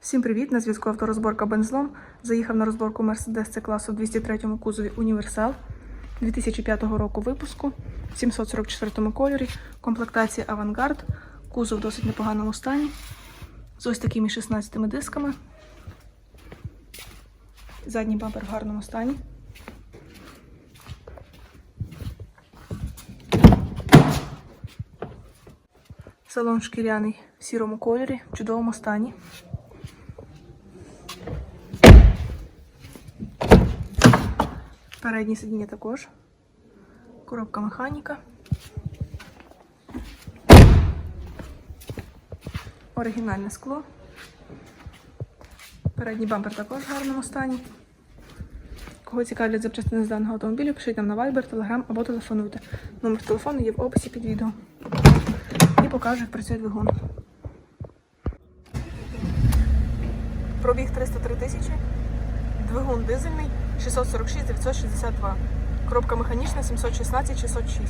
Всім привіт! На зв'язку авторозборка Бензлом. Заїхав на розборку Mercedes C класу в 203 кузові Універсал 2005 року випуску в 744 кольорі. Комплектація Авангард. Кузов в досить непоганому стані. З ось такими 16 дисками. Задній бампер в гарному стані. Салон шкіряний в сірому кольорі, в чудовому стані. Переднє сидіння також. Коробка механіка. Оригінальне скло. Передній бампер також в гарному стані. Кого цікавлять запчастини з даного автомобілю, пишіть нам на Viber, Telegram або телефонуйте. Номер телефону є в описі під відео. І покажу, як працює двигун. Пробіг 303 тисячі. Двигун дизельний 646 962. Коробка механічна 716 606.